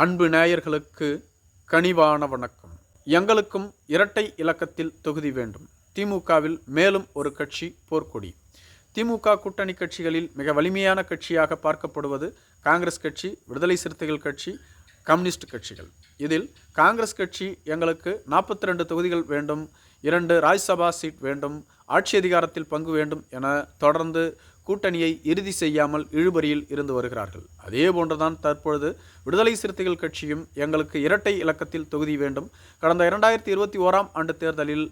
அன்பு நேயர்களுக்கு கனிவான வணக்கம். எங்களுக்கும் இரட்டை இலக்கத்தில் தொகுதி வேண்டும். திமுகவில் மேலும் ஒரு கட்சி போர்க்கொடி. திமுக கூட்டணி கட்சிகளில் மிக வலிமையான கட்சியாக பார்க்கப்படுவது காங்கிரஸ் கட்சி விடுதலை சிறுத்தைகள் கட்சி கம்யூனிஸ்ட் கட்சிகள். இதில் காங்கிரஸ் கட்சி எங்களுக்கு நாற்பத்தி ரெண்டு தொகுதிகள் வேண்டும் இரண்டு ராஜ்சபா சீட் வேண்டும் ஆட்சி அதிகாரத்தில் பங்கு வேண்டும் என தொடர்ந்து கூட்டணியை இறுதி செய்யாமல் இழுபறியில் இருந்து வருகிறார்கள். அதே போன்றுதான் தற்பொழுது விடுதலை சிறுத்தைகள் கட்சியும் எங்களுக்கு இரட்டை இலக்கத்தில் தொகுதி வேண்டும். கடந்த இரண்டாயிரத்தி இருபத்தி ஓராம் ஆண்டு தேர்தலில்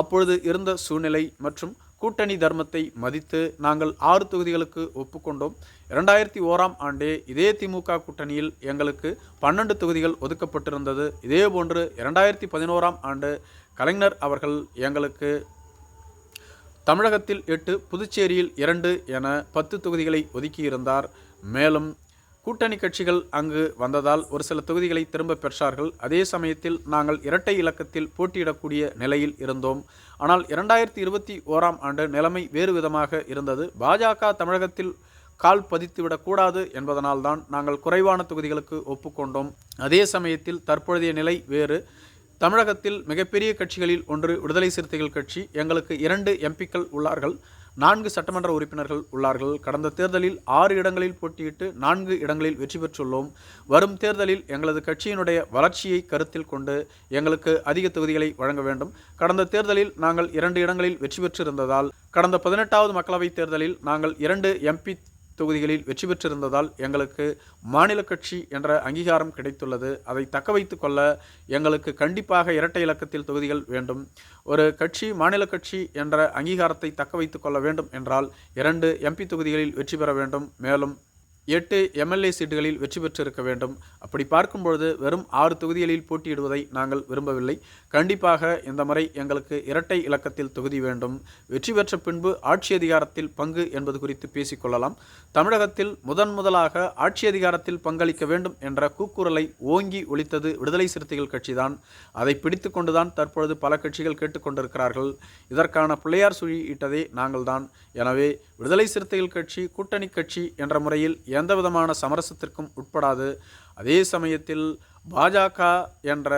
அப்பொழுது இருந்த சூழ்நிலை மற்றும் கூட்டணி தர்மத்தை மதித்து நாங்கள் ஆறு தொகுதிகளுக்கு ஒப்புக்கொண்டோம். இரண்டாயிரத்தி ஓராம் ஆண்டே இதே திமுக கூட்டணியில் எங்களுக்கு பன்னெண்டு தொகுதிகள் ஒதுக்கப்பட்டிருந்தது. இதேபோன்று இரண்டாயிரத்தி பதினோராம் ஆண்டு கலைஞர் அவர்கள் எங்களுக்கு தமிழகத்தில் எட்டு புதுச்சேரியில் இரண்டு என பத்து தொகுதிகளை ஒதுக்கியிருந்தார். மேலும் கூட்டணி கட்சிகள் அங்கு வந்ததால் ஒரு சில தொகுதிகளை திரும்ப பெற்றார்கள். அதே சமயத்தில் நாங்கள் இரட்டை இலக்கத்தில் போட்டியிடக்கூடிய நிலையில் இருந்தோம். ஆனால் இரண்டாயிரத்தி இருபத்தி ஓராம் ஆண்டு நிலைமை வேறு விதமாக இருந்தது. பாஜக தமிழகத்தில் கால் பதித்துவிடக்கூடாது என்பதனால்தான் நாங்கள் குறைவான தொகுதிகளுக்கு ஒப்புக்கொண்டோம். அதே சமயத்தில் தற்பொழுதைய நிலை வேறு. தமிழகத்தில் மிகப்பெரிய கட்சிகளில் ஒன்று விடுதலை சிறுத்தைகள் கட்சி. எங்களுக்கு இரண்டு எம்பிக்கள் உள்ளார்கள். நான்கு சட்டமன்ற உறுப்பினர்கள் உள்ளார்கள். கடந்த தேர்தலில் ஆறு இடங்களில் போட்டியிட்டு நான்கு இடங்களில் வெற்றி பெற்றுள்ளோம். வரும் தேர்தலில் எங்களது கட்சியினுடைய வளர்ச்சியை கருத்தில் கொண்டு எங்களுக்கு அதிக தொகுதிகளை வழங்க வேண்டும். கடந்த தேர்தலில் நாங்கள் இரண்டு இடங்களில் வெற்றி பெற்றிருந்ததால் கடந்த பதினெட்டாவது மக்களவைத் தேர்தலில் நாங்கள் இரண்டு எம்பி தொகுதிகளில் வெற்றி பெற்றிருந்ததால் எங்களுக்கு மாநில கட்சி என்ற அங்கீகாரம் கிடைத்துள்ளது. அதை தக்க வைத்து கொள்ள எங்களுக்கு கண்டிப்பாக இரட்டை இலக்கத்தில் தொகுதிகள் வேண்டும். ஒரு கட்சி மாநில கட்சி என்ற அங்கீகாரத்தை தக்க வைத்து கொள்ள வேண்டும் என்றால் இரண்டு எம்பி தொகுதிகளில் வெற்றி பெற வேண்டும். மேலும் எட்டு எம்எல்ஏ சீட்டுகளில் வெற்றி பெற்றிருக்க வேண்டும். அப்படி பார்க்கும்பொழுது வெறும் ஆறு தொகுதிகளில் போட்டியிடுவதை நாங்கள் விரும்பவில்லை. கண்டிப்பாக இந்த முறை எங்களுக்கு இரட்டை இலக்கத்தில் தொகுதி வேண்டும். வெற்றி பெற்ற பின்பு ஆட்சி அதிகாரத்தில் பங்கு என்பது குறித்து பேசிக்கொள்ளலாம். தமிழகத்தில் முதன் முதலாக ஆட்சி அதிகாரத்தில் பங்களிக்க வேண்டும் என்ற கூக்குரலை ஓங்கி ஒழித்தது விடுதலை சிறுத்தைகள் கட்சிதான். அதை பிடித்து கொண்டுதான் தற்பொழுது பல கட்சிகள் கேட்டுக்கொண்டிருக்கிறார்கள் இதற்கான பிள்ளையார் சுழி இட்டதே நாங்கள்தான். எனவே விடுதலை சிறுத்தைகள் கட்சி கூட்டணி கட்சி என்ற முறையில் எந்த விதமான சமரசத்திற்கும் உட்படாது. அதே சமயத்தில் பாஜக என்ற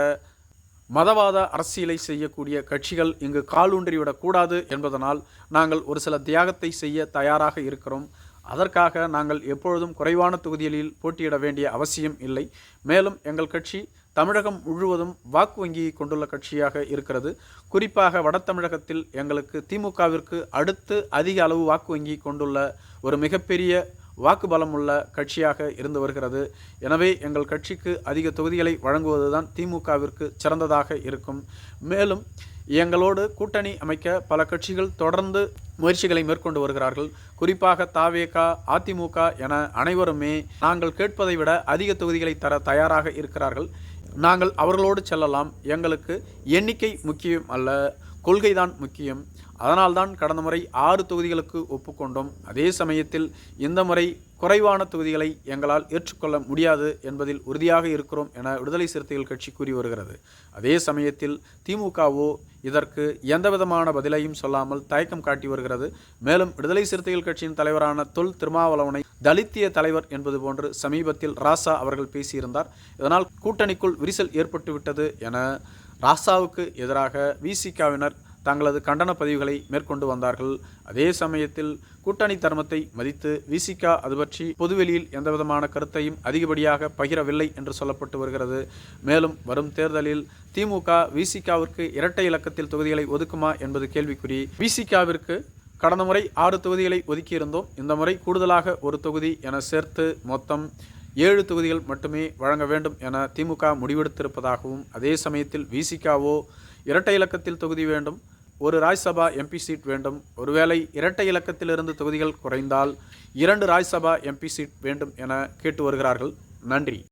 மதவாத அரசியலை செய்யக்கூடிய கட்சிகள் இங்கு காலூன்றிவிடக்கூடாது என்பதனால் நாங்கள் ஒரு சில தியாகத்தை செய்ய தயாராக இருக்கிறோம். அதற்காக நாங்கள் எப்பொழுதும் குறைவான தொகுதிகளில் போட்டியிட வேண்டிய அவசியம் இல்லை. மேலும் எங்கள் கட்சி தமிழகம் முழுவதும் வாக்கு வங்கியை கொண்டுள்ள கட்சியாக இருக்கிறது. குறிப்பாக வட தமிழகத்தில் எங்களுக்கு திமுகவிற்கு அடுத்து அதிக அளவு வாக்கு வங்கி கொண்டுள்ள ஒரு மிகப்பெரிய வாக்குபலம் உள்ள கட்சியாக இருந்து வருகிறது. எனவே எங்கள் கட்சிக்கு அதிக தொகுதிகளை வழங்குவதுதான் திமுகவிற்கு சிறந்ததாக இருக்கும். மேலும் எங்களோடு கூட்டணி அமைக்க பல கட்சிகள் தொடர்ந்து முயற்சிகளை மேற்கொண்டு வருகிறார்கள். குறிப்பாக தாவேகா அதிமுக என அனைவருமே நாங்கள் கேட்பதை விட அதிக தொகுதிகளை தர தயாராக இருக்கிறார்கள். நாங்கள் அவர்களோடு செல்லலாம். எங்களுக்கு எண்ணிக்கை முக்கியம் அல்ல. கொள்கைதான் முக்கியம். அதனால்தான் கடந்த முறை ஆறு தொகுதிகளுக்கு ஒப்புக்கொண்டோம். அதே சமயத்தில் இந்த முறை குறைவான தொகுதிகளை எங்களால் ஏற்றுக்கொள்ள முடியாது என்பதில் உறுதியாக இருக்கிறோம் என விடுதலை சிறுத்தைகள் கட்சி கூறி வருகிறது. அதே சமயத்தில் திமுகவோ இதற்கு எந்தவிதமான பதிலையும் சொல்லாமல் தயக்கம் காட்டி வருகிறது. மேலும் விடுதலை சிறுத்தைகள் கட்சியின் தலைவரான தொல் திருமாவளவனை தலித்திய தலைவர் என்பது போன்று சமீபத்தில் ராசா அவர்கள் பேசியிருந்தார். இதனால் கூட்டணிக்குள் விரிசல் ஏற்பட்டுவிட்டது என ராசாவுக்கு எதிராக விசிகாவினர் தங்களது கண்டன பதிவுகளை மேற்கொண்டு வந்தார்கள். அதே சமயத்தில் கூட்டணி தர்மத்தை மதித்து விசிகா அது பற்றி பொதுவெளியில் எந்தவிதமான கருத்தையும் அதிகப்படியாக பகிரவில்லை என்று சொல்லப்பட்டு வருகிறது. மேலும் வரும் தேர்தலில் திமுக விசிகாவிற்கு இரட்டை இலக்கத்தில் தொகுதிகளை ஒதுக்குமா என்பது கேள்விக்குறி. விசிகாவிற்கு கடந்த முறை ஆறு தொகுதிகளை ஒதுக்கியிருந்தோம். இந்த முறை கூடுதலாக ஒரு தொகுதி என சேர்த்து மொத்தம் ஏழு தொகுதிகள் மட்டுமே வழங்க வேண்டும் என திமுக முடிவெடுத்திருப்பதாகவும் அதே சமயத்தில் விசிகாவோ இரட்டை இலக்கத்தில் தொகுதி வேண்டும் ஒரு ராஜ்சபா எம்பி சீட் வேண்டும். ஒருவேளை இரட்டை இலக்கத்திலிருந்து தொகுதிகள் குறைந்தால் இரண்டு ராஜ்சபா எம்பி சீட் வேண்டும் என கேட்டு வருகிறார்கள். நன்றி.